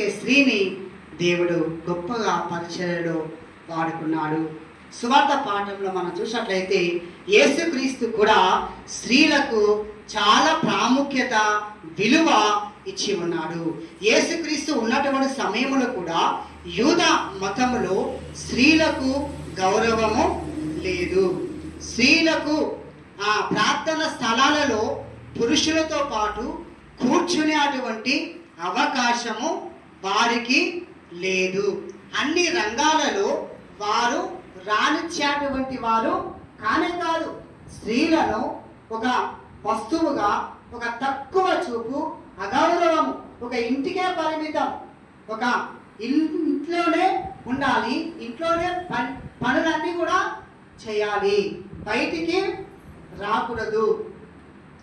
పలికే స్త్రీని దేవుడు గొప్పగా పరిచయలో వాడుకున్నాడు. సువార్త పాఠంలో మనం చూసినట్లయితే యేసుక్రీస్తు కూడా స్త్రీలకు చాలా ప్రాముఖ్యత విలువ ఇచ్చి ఉన్నాడు. యేసుక్రీస్తు ఉన్నటువంటి సమయంలో కూడా యూద మతములో స్త్రీలకు గౌరవము లేదు. స్త్రీలకు ఆ ప్రార్థన స్థలాలలో పురుషులతో పాటు కూర్చునే అటువంటి అవకాశము వారికి లేదు. అన్ని రంగాలలో వారు రానిచ్చేటువంటి వారు కానే కాదు. స్త్రీలను ఒక వస్తువుగా ఒక తక్కువ చూపు అగౌరవము ఒక ఇంటికే పరిమితం. ఒక ఇంట్లోనే ఉండాలి. ఇంట్లోనే పని పనులన్నీ కూడా చేయాలి. బయటికి రాకూడదు.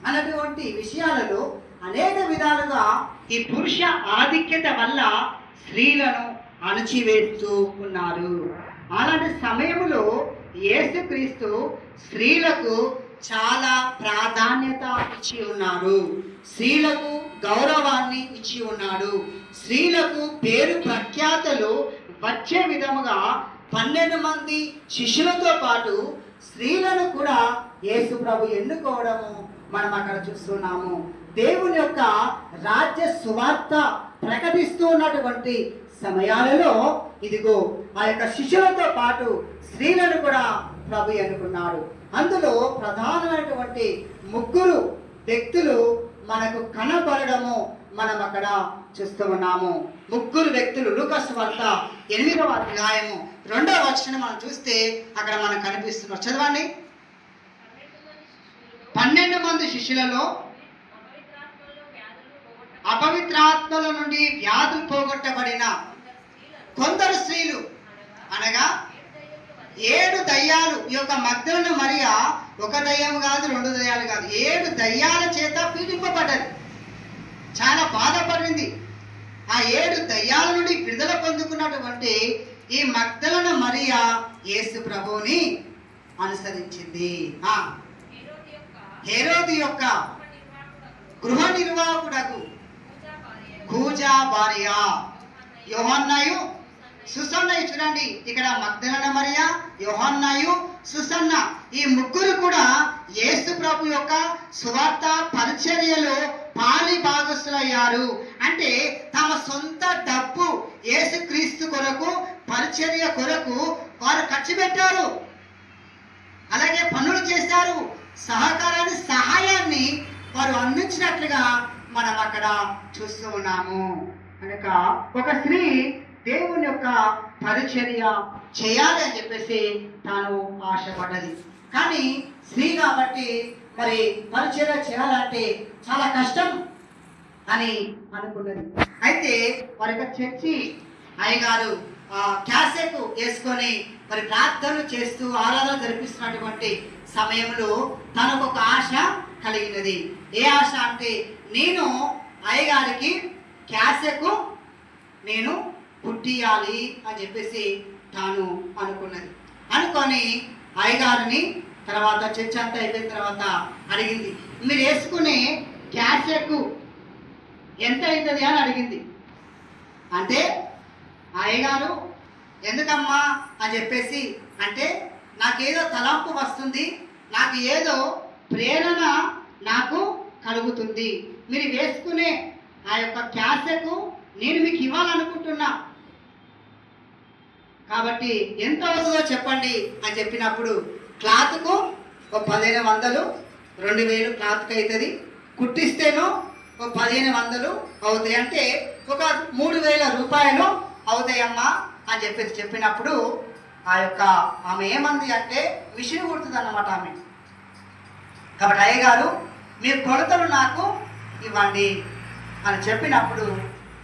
అన్నటువంటి విషయాలలో అనేక విధాలుగా ఈ పురుష ఆధిక్యత వల్ల స్త్రీలను అణచివేస్తూ ఉన్నారు. అలాంటి సమయంలో యేసుక్రీస్తు స్త్రీలకు చాలా ప్రాధాన్యత ఇచ్చి ఉన్నారు. స్త్రీలకు గౌరవాన్ని ఇచ్చి ఉన్నాడు. స్త్రీలకు పేరు ప్రఖ్యాతలు వచ్చే విధముగా పన్నెండు మంది శిష్యులతో పాటు స్త్రీలను కూడా యేసు ప్రభు ఎన్నుకోవడము మనం అక్కడ చూస్తున్నాము. దేవుని యొక్క రాజ్య సువార్త ప్రకటిస్తూ ఉన్నటువంటి సమయాలలో ఇదిగో ఆ యొక్క శిష్యులతో పాటు స్త్రీలను కూడా ప్రభు ఎన్నుకున్నాడు. అందులో ప్రధానమైనటువంటి ముగ్గురు వ్యక్తులు మనకు కనబడడము మనం అక్కడ చూస్తూ ఉన్నాము. ముగ్గురు వ్యక్తులు లూకస్ వార్త ఎనిమిదవ అధ్యాయము రెండవ వచనం మనం చూస్తే అక్కడ మనకు కనిపిస్తున్నారు. చదవండి. పన్నెండు మంది శిష్యులలో అపవిత్రాత్మల నుండి వ్యాధులు పోగొట్టబడిన కొందరు స్త్రీలు అనగా ఏడు దయ్యాలు. ఈ యొక్క మగ్ధులను మరియా ఒక దయ్యం కాదు రెండు దయ్యాలు కాదు. ఏడు దయ్యాల చేత పీడింపబడ్డది. చాలా బాధపడింది. ఆ ఏడు దయ్యాల నుండి విడుదల పొందుకున్నటువంటి ఈ మగ్ధులను మరియా యేసు ప్రభువుని అనుసరించింది. హేరోది యొక్క గృహ నిర్వాహకుడకు కూజా భార్య యోహన్నాయు సుసన్నయు చూడండి ఇక్కడ మగ్ధలన మరియ యోహన్నాయు సుసన్న. ఈ ముగ్గురు కూడా యేసు ప్రభు యొక్క సువార్త పరిచర్యలో పాలి భాగస్థులయ్యారు అంటే తమ సొంత డబ్బు యేసు క్రీస్తు కొరకు పరిచర్య కొరకు వారు ఖర్చు పెట్టారు. అలాగే పనులు చేశారు. సహకారాన్ని సహాయాన్ని వారు అందించినట్లుగా మనం అక్కడ చూస్తూ ఉన్నాము. కనుక ఒక స్త్రీ దేవుని యొక్క పరిచర్య చేయాలి అని చెప్పేసి తాను ఆశపడ్డది. కానీ స్త్రీ కాబట్టి మరి పరిచర్య చేయాలంటే చాలా కష్టం అని అనుకున్నది. అయితే వారి యొక్క చర్చి అయ్యగారు క్యాసెట్ వేసుకొని మరి ప్రార్థనలు చేస్తూ ఆరాధన జరిపిస్తున్నటువంటి సమయంలో తనకు ఒక ఆశ కలిగినది. ఏ ఆశ అంటే నేను అయ్యగారికి క్యాసెకు నేను పుట్టియాలి అని చెప్పేసి తాను అనుకున్నది. అనుకొని అయ్యగారిని తర్వాత చర్చ అంతా అయిపోయిన తర్వాత అడిగింది. మీరు వేసుకునే క్యాసెకు ఎంత అవుతుంది అని అడిగింది. అంటే అయ్యగారు ఎందుకమ్మా అని చెప్పేసి అంటే నాకేదో తలంపు వస్తుంది నాకు ఏదో ప్రేరణ నాకు కలుగుతుంది మీరు వేసుకునే ఆ యొక్క క్యాసెకు నేను మీకు ఇవ్వాలనుకుంటున్నా. కాబట్టి ఎంత అవుతుందో చెప్పండి అని చెప్పినప్పుడు క్లాత్కు ఒక పదిహేను వందలు రెండు వేలు క్లాత్కి అవుతుంది. కుట్టిస్తేనో ఒక పదిహేను వందలు అవుతాయి. అంటే ఒక మూడు వేల రూపాయలు అవుతాయమ్మా అని చెప్పేసి చెప్పినప్పుడు ఆ యొక్క ఆమె ఏమంది అంటే మిషన్ కుడుతుంది అన్నమాట ఆమె. కాబట్టి అయ్యగారు మీ కొలతలు నాకు ఇవ్వండి అని చెప్పినప్పుడు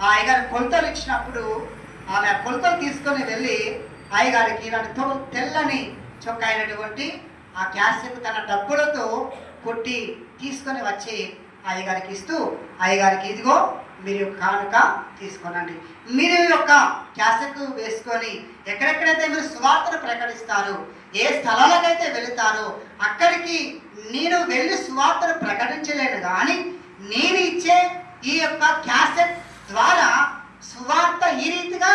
ఆ అయ్యగారి కొలతలు ఇచ్చినప్పుడు ఆమె ఆ కొలతలు తీసుకొని వెళ్ళి అయ్యగారికి ఇలాంటి తెల్లని చొక్కా అయినటువంటి ఆ క్యాసెట్ తన డబ్బులతో కొట్టి తీసుకొని వచ్చి అయ్యగారికి ఇస్తూ అయ్యగారికి ఇదిగో మీరు కానుక తీసుకోనండి. మీరు యొక్క క్యాసెట్ వేసుకొని ఎక్కడెక్కడైతే మీరు సువార్తను ప్రకటిస్తారు ఏ స్థలాలకైతే వెళుతారో అక్కడికి నేను వెళ్ళి సువార్తను ప్రకటించలేను కానీ నేను ఇచ్చే ఈ యొక్క క్యాసెట్ ద్వారా సువార్త ఈ రీతిగా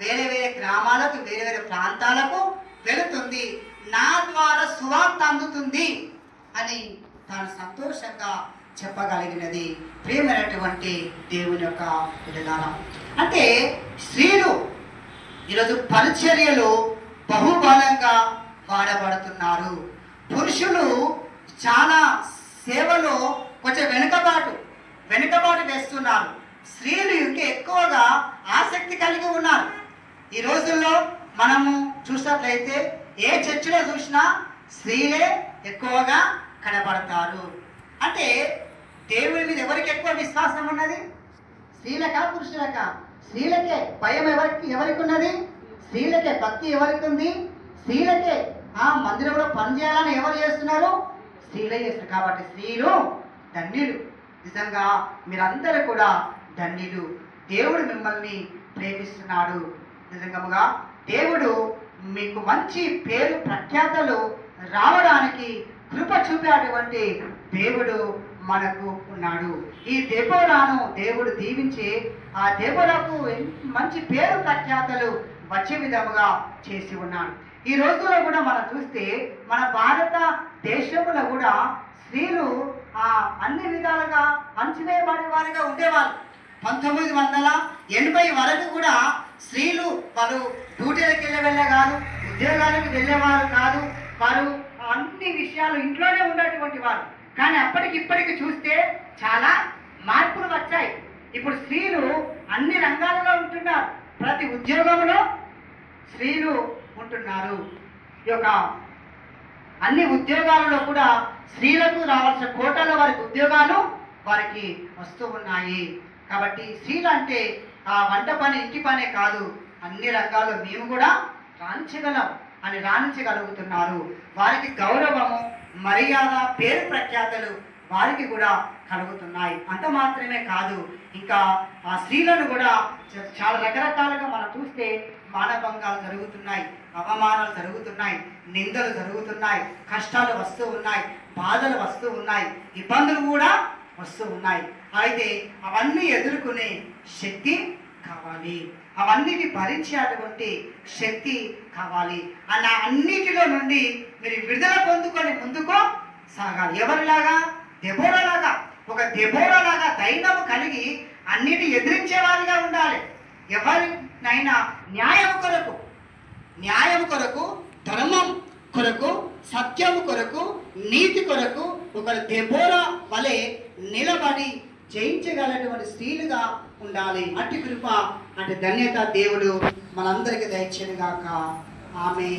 వేరే వేరే గ్రామాలకు వేరే వేరే ప్రాంతాలకు వెళుతుంది. నా ద్వారా సువార్త అందుతుంది అని తాను సంతోషంగా చెప్పగలిగినది ప్రేమైనటువంటి దేవుని యొక్క విధానం అంటే స్త్రీలు ఈరోజు పరిచర్యలు బహుబలంగా వాడబడుతున్నారు. పురుషులు చాలా సేవలో కొంచెం వెనుకబాటు వెనుకబాటు వేస్తున్నారు. స్త్రీలు ఇంకా ఎక్కువగా ఆసక్తి కలిగి ఉన్నారు. ఈ రోజుల్లో మనము చూసినట్లయితే ఏ చర్చిలో చూసినా స్త్రీలే ఎక్కువగా కనబడతారు. అంటే దేవుడి మీద ఎవరికి ఎక్కువ విశ్వాసం ఉన్నది? స్త్రీలక పురుషులక? స్త్రీలకే భయం ఎవరికి ఎవరికి ఉన్నది స్త్రీలకే భక్తి ఎవరికి ఉంది స్త్రీలకే ఆ మందిరంలో పనిచేయాలని ఎవరు చేస్తున్నారు? స్త్రీలే చేస్తున్నారు. కాబట్టి స్త్రీలు ధన్యులు. నిజంగా మీరందరూ కూడా ధన్యులు. దేవుడు మిమ్మల్ని ప్రేమిస్తున్నాడు. నిజంగా దేవుడు మీకు మంచి పేరు ప్రఖ్యాతలు రావడానికి కృప చూపేటువంటి దేవుడు మనకు ఉన్నాడు. ఈ దెబోరాను దేవుడు దీవించి ఆ దెబోరాకు మంచి పేరు ప్రఖ్యాతలు వచ్చే విధముగా చేసి ఉన్నాడు. ఈ రోజుల్లో కూడా మనం చూస్తే మన భారత దేశంలో కూడా స్త్రీలు అన్ని విధాలుగా అంచువేయబడే వారిగా ఉండేవారు. పంతొమ్మిది వందల ఎనభై వరకు కూడా స్త్రీలు వారు డ్యూటీలకు వెళ్ళే వెళ్ళే కాదు ఉద్యోగాలకు వెళ్ళేవారు కాదు. వారు అన్ని విషయాలు ఇంట్లోనే ఉండేటువంటి వారు. కానీ అప్పటికి ఇప్పటికి చూస్తే చాలా మార్పులు వచ్చాయి. ఇప్పుడు స్త్రీలు అన్ని రంగాలలో ఉంటున్నారు. ప్రతి ఉద్యోగంలో స్త్రీలు ఉంటున్నారు. ఈ యొక్క అన్ని ఉద్యోగాలలో కూడా స్త్రీలకు రావాల్సిన కోటల వారికి ఉద్యోగాలు వారికి వస్తూ ఉన్నాయి. కాబట్టి స్త్రీలు అంటే ఆ వంట పని ఇంటి పనే కాదు. అన్ని రంగాల్లో మేము కూడా రాణించగలం అని రాణించగలుగుతున్నారు. వారికి గౌరవము మర్యాద పేరు ప్రఖ్యాతలు వారికి కూడా కలుగుతున్నాయి. అంత మాత్రమే కాదు. ఇంకా ఆ స్త్రీలను కూడా చాలా రకరకాలుగా మనం చూస్తే మానభంగాలు జరుగుతున్నాయి అవమానాలు జరుగుతున్నాయి నిందలు జరుగుతున్నాయి కష్టాలు వస్తూ ఉన్నాయి బాధలు వస్తూ ఉన్నాయి ఇబ్బందులు కూడా వస్తూ ఉన్నాయి. అయితే అవన్నీ ఎదుర్కొనే శక్తి కావాలి. అవన్నిటి భరించేటువంటి శక్తి కావాలి. అలా అన్నిటిలో నుండి మీరు విడుదల పొందుకొని ముందుకు సాగాలి. ఎవరిలాగా? దెబోరలాగా. ఒక దెబోరలాగా ధైర్యం కలిగి అన్నిటి ఎదిరించే వారిగా ఉండాలి. ఎవరినైనా న్యాయం కొరకు న్యాయం కొరకు ధర్మం కొరకు సత్యం కొరకు నీతి కొరకు ఒక దెబోర వలె నిలబడి జయించగలటువంటి స్త్రీలుగా ఉండాలి. అట్టి కృప అంటే ధన్యత దేవుడు మనందరికీ దయచేనుగాక ఆమె